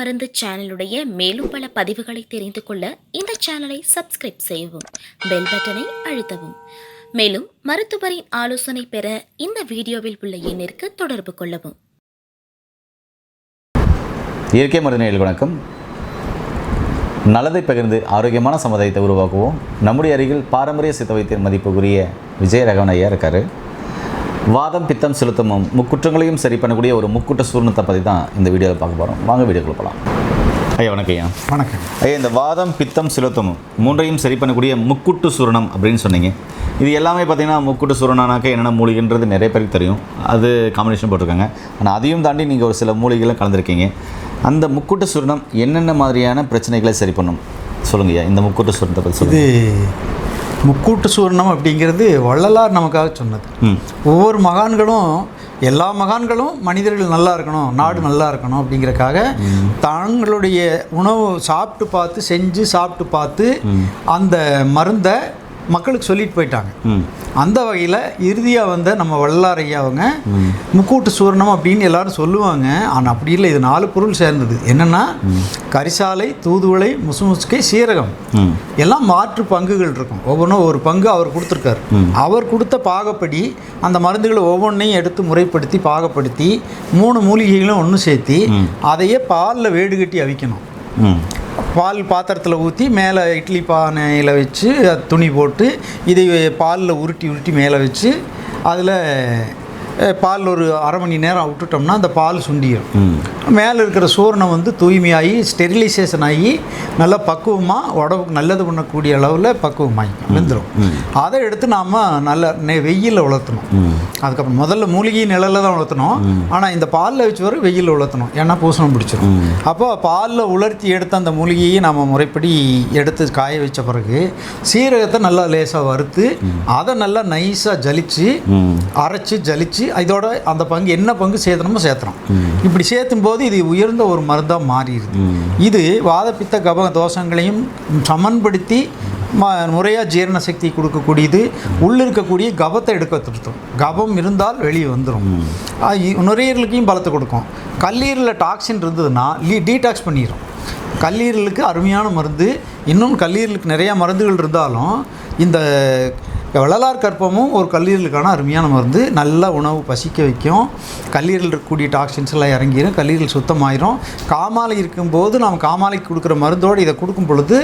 மருந்து சேனலுடைய மேலும் பல பதிவுகளை தெரிந்து கொள்ள இந்த சேனலை சப்ஸ்கிரைப் செய்யவும் பெல் பட்டனை அழுத்தவும். மேலும் மருத்துவரின் ஆலோசனை பெற இந்த வீடியோவில் உள்ள எண்ணிற்கு தொடர்பு கொள்ளவும். இயற்கை மருந்தினர்கள் வணக்கம். நல்லதை பகிர்ந்து ஆரோக்கியமான சமுதாயத்தை உருவாக்குவோம். நம்முடைய அருகில் பாரம்பரிய சித்த வைத்தியர் மதிப்புக்குரிய விஜயரகவன் ஐயா இருக்கார். வாதம் பித்தம் செலுத்தமும் முக்குற்றங்களையும் சரி பண்ணக்கூடிய ஒரு முக்குட்ட சூர்ணத்தை பற்றி தான் இந்த வீடியோவில் பார்க்க போகிறோம் வாங்க வீடியோக்குள்ள போகலாம் ஐயா வணக்கம் ஐயா. வணக்கம். ஐயா இந்த வாதம் பித்தம் சிலுத்தமும் மூன்றையும் சரி பண்ணக்கூடிய முக்குட்டு சூரணம் அப்படின்னு சொன்னீங்க. இது எல்லாமே பார்த்தீங்கன்னா முக்குட்டு சூரணனாக்க என்னென்ன மூலிகைன்றது நிறைய பேருக்கு தெரியும். அது காம்பினேஷன் போட்டிருக்காங்க. ஆனால் அதையும் தாண்டி நீங்கள் ஒரு சில மூலிகைகளை கலந்துருக்கீங்க. அந்த முக்குட்டு சூரணம் என்னென்ன மாதிரியான பிரச்சனைகளை சரி பண்ணும்? சொல்லுங்க ஐயா இந்த முக்குட்டு சூரணத்தை பற்றி இது முக்கூட்டு சூர்ணம் அப்படிங்கிறது வள்ளலார் நமக்காக சொன்னது. ஒவ்வொரு மகான்களும் எல்லா மகான்களும் மனிதர்கள் நல்லா இருக்கணும் நாடு நல்லா இருக்கணும் அப்படிங்கறக்காக தங்களுடைய உணவு சாப்பிட்டு பார்த்து செஞ்சு சாப்பிட்டு பார்த்து அந்த மருந்தை மக்களுக்கு சொல்லிட்டு போயிட்டாங்க. அந்த வகையில் இறுதியாக வந்த நம்ம வள்ளலார் ஐயா அவங்க முக்கூட்டு சூரணம் அப்படின்னு எல்லாரும் சொல்லுவாங்க. ஆனால் அப்படி இல்லை. இது நாலு பொருள் சேர்ந்தது. என்னென்னா கரிசாலை தூதுவளை முசுமுசுக்கை சீரகம். எல்லாம் மாற்று பங்குகள் இருக்கும். ஒவ்வொன்றும் ஒரு பங்கு அவர் கொடுத்துருக்காரு. அவர் கொடுத்த பாகப்படி அந்த மருந்துகளை ஒவ்வொன்றையும் எடுத்து முறைப்படுத்தி பாகப்படுத்தி மூணு மூலிகைகளும் ஒன்று சேர்த்தி அதையே பாலில் வேடு கட்டி அவிக்கணும் பால் பாத்திரத்தில் ஊற்றி மேலே இட்லி பானையில் வச்சு அது துணி போட்டு இதை பாலில் உருட்டி உருட்டி மேலே வச்சு அதில் பால் ஒரு அரை மணி நேரம் விட்டுட்டோம்னா அந்த பால் சுண்டிடும் மேலே இருக்கிற சூரணம் வந்து தூய்மையாகி ஸ்டெரிலைசேஷன் ஆகி நல்லா பக்குவமாக உடம்புக்கு நல்லது பண்ணக்கூடிய அளவில் பக்குவமாகி வெந்துடும் அதை எடுத்து நாம் நல்ல நெ- வெயில்ல உலர்த்தணும். அதுக்கப்புறம் முதல்ல மூலிகை நிழலில் தான் உலர்த்தணும். ஆனால் இந்த பாலில் வச்சு வர வெயிலில் உலர்த்தணும். ஏன்னா பூசணம் பிடிச்சிரும். அப்போ பாலில் உலர்த்தி எடுத்த அந்த மூலிகையை நம்ம முறைப்படி எடுத்து காய வச்ச பிறகு சீரகத்தை நல்லா லேசாக வறுத்து அதை நல்லா நைஸாக ஜலிச்சு ம். அரைச்சு ஜலிச்சு இதோட அந்த பங்கு என்ன பங்கு சேர்த்தணுமோ சேர்த்துறோம் இப்படி சேர்த்தும் போது இது உயர்ந்த ஒரு மருந்தாக மாறிடுது. இது வாதப்பித்த கப தோஷங்களையும் சமன்படுத்தி ம முறையாக ஜீரண சக்தி கொடுக்கக்கூடியது உள்ள இருக்கக்கூடிய கபத்தை எடுக்க திருத்தும் கபம் இருந்தால் வெளியே வந்துடும் நுரையீரலுக்கையும் பலத்தை கொடுக்கும். கல்லீரலில் டாக்ஸின் இருந்ததுன்னா லீ டீடாக்ஸ் பண்ணிடும் கல்லீரலுக்கு அருமையான மருந்து. இன்னும் கல்லீரலுக்கு நிறையா மருந்துகள் இருந்தாலும் இந்த வள்ளலார் கற்பமும் ஒரு கல்லீரலுக்கான அருமையான மருந்து. நல்ல உணவு பசிக்க வைக்கும். கல்லீரல் இருக்கக்கூடிய டாக்ஸின்ஸ் எல்லாம் இறங்கிடும் கல்லீரல் சுத்தமாயிரும். காமாலை இருக்கும்போது நாம் காமாலைக்கு கொடுக்குற மருந்தோடு இதை கொடுக்கும் பொழுது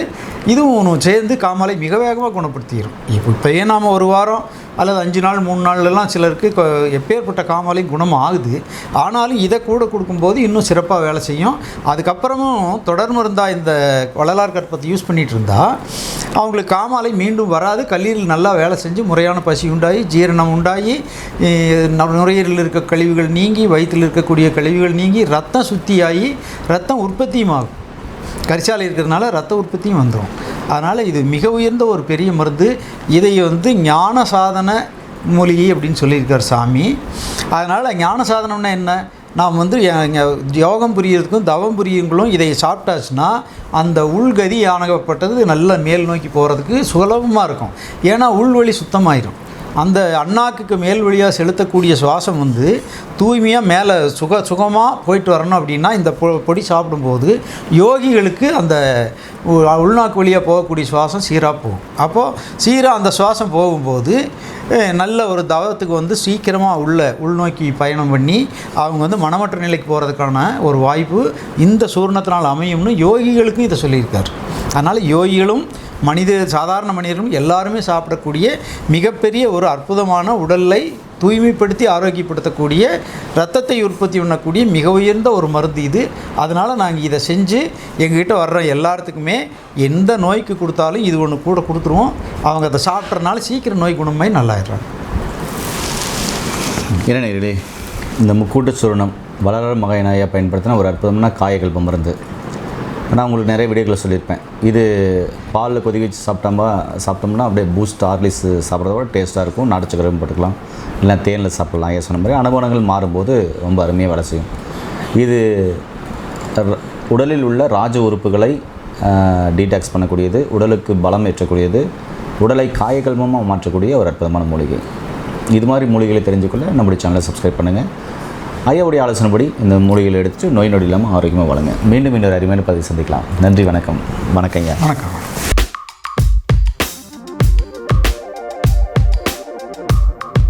இதுவும் ஒன்று சேர்ந்து காமாலை மிக வேகமாக குணப்படுத்திடும் இப்போ இப்போயே நாம் ஒரு வாரம் அல்லது அஞ்சு நாள் மூணு நாள்லாம் சிலருக்கு எப்பேற்பட்ட காமாலையும் குணம் ஆகுது. ஆனாலும் இதை கூட கொடுக்கும்போது இன்னும் சிறப்பாக வேலை செய்யும். அதுக்கப்புறமும் தொடர் மருந்தாக இந்த வள்ளலார் கற்பத்தை யூஸ் பண்ணிகிட்டு இருந்தால் அவங்களுக்கு காமாலை மீண்டும் வராது. கல்லீரல் நல்லா வேலை செஞ்சு முறையான பசி உண்டாகி ஜீரணம் உண்டாகி நுரையீரலில் இருக்க கழிவுகள் நீங்கி வயிற்றில் இருக்கக்கூடிய கழிவுகள் நீங்கி ரத்தம் சுத்தியாகி ரத்தம் உற்பத்தியும் ஆகும். கரிசாலை இருக்கிறதுனால ரத்த உற்பத்தியும் வந்துடும் அதனால் இது மிக உயர்ந்த ஒரு பெரிய மருந்து. இதை வந்து ஞான சாதன மூலிகை அப்படின்னு சொல்லியிருக்கார் சாமி. அதனால் ஞான சாதனம்னா என்ன? நாம் வந்து யோகம் புரியறதுக்கும் தவம் புரியுங்களும் இதை சாப்பிட்டாச்சுன்னா அந்த உள்கதி ஆனகப்பட்டது நல்ல மேல் நோக்கி போகிறதுக்கு சுலபமாக இருக்கும். ஏன்னா உள்வழி சுத்தமாயிரும். அந்த அண்ணாக்குக்கு மேல் வழியாக செலுத்தக்கூடிய சுவாசம் வந்து தூய்மையாக மேலே சுக சுகமாக போயிட்டு வரணும் அப்படின்னா இந்த பொ- பொடி சாப்பிடும்போது யோகிகளுக்கு அந்த உள்நாக்கு வழியாக போகக்கூடிய சுவாசம் சீராக போகும். அப்போது சீராக அந்த சுவாசம் போகும்போது நல்ல ஒரு தவத்துக்கு வந்து சீக்கிரமாக உள்ள உள்நோக்கி பயணம் பண்ணி அவங்க வந்து மனமற்ற நிலைக்கு போகிறதுக்கான ஒரு வாய்ப்பு இந்த சூர்ணத்தினால் அமையும்னு யோகிகளுக்கும் இதை சொல்லியிருக்கார். அதனால் யோகிகளும் மனித சாதாரண மனிதர்களும் எல்லாருமே சாப்பிடக்கூடிய மிகப்பெரிய ஒரு அற்புதமான உடலை தூய்மைப்படுத்தி ஆரோக்கியப்படுத்தக்கூடிய ரத்தத்தை உற்பத்தி பண்ணக்கூடிய மிக உயர்ந்த ஒரு மருந்து இது. அதனால் நாங்கள் இதை செஞ்சு எங்ககிட்ட வர்ற எல்லாத்துக்குமே எந்த நோய்க்கு கொடுத்தாலும் இது ஒன்று கூட கொடுத்துருவோம். அவங்க அதை சாப்பிட்றனால சீக்கிரம் நோய் குணமாய் நல்லாயிடுறாங்க. என்ன இந்த முக்கூட்டு சுரணம் வளர மகைனாயை பயன்படுத்தின ஒரு அற்புதமான காயகல்ப மருந்து. நான் உங்களுக்கு நிறைய வீடியோக்களை சொல்லியிருப்பேன். இது பாலில் கொதிக்க வச்சு சாப்பிட்டோம்னா சாப்பிட்டோம்னா அப்படியே பூஸ்ட் ஹார்லிஸ் சாப்பிட்றத விட டேஸ்ட்டாக இருக்கும். நாட்டு போட்டுக்கலாம். இல்லை தேனில் சாப்பிட்லாம். ஏன் சொன்ன மாதிரி அனுபவங்கள் மாறும்போது ரொம்ப அருமையாக வேலை செய்யும். இது உடலில் உள்ள ராஜ உறுப்புகளை டீடாக்ஸ் பண்ணக்கூடியது உடலுக்கு பலம் ஏற்றக்கூடியது உடலை காயகல்பமாக மாற்றக்கூடிய ஒரு அற்புதமான மூலிகை. இது மாதிரி மூலிகைகளை தெரிஞ்சுக்கொள்ள நம்முடைய சேனலை சப்ஸ்கிரைப் பண்ணுங்கள் ஐயாவுடைய ஆலோசனைப்படி இந்த மூலிகளை எடுத்துட்டு நோய் நொடி இல்லாமல் ஆரோக்கியமாக வளங்க மீண்டும் இன்னொரு அருமையான பதிவு சந்திக்கலாம். நன்றி வணக்கம். வணக்கங்க. வணக்கம்.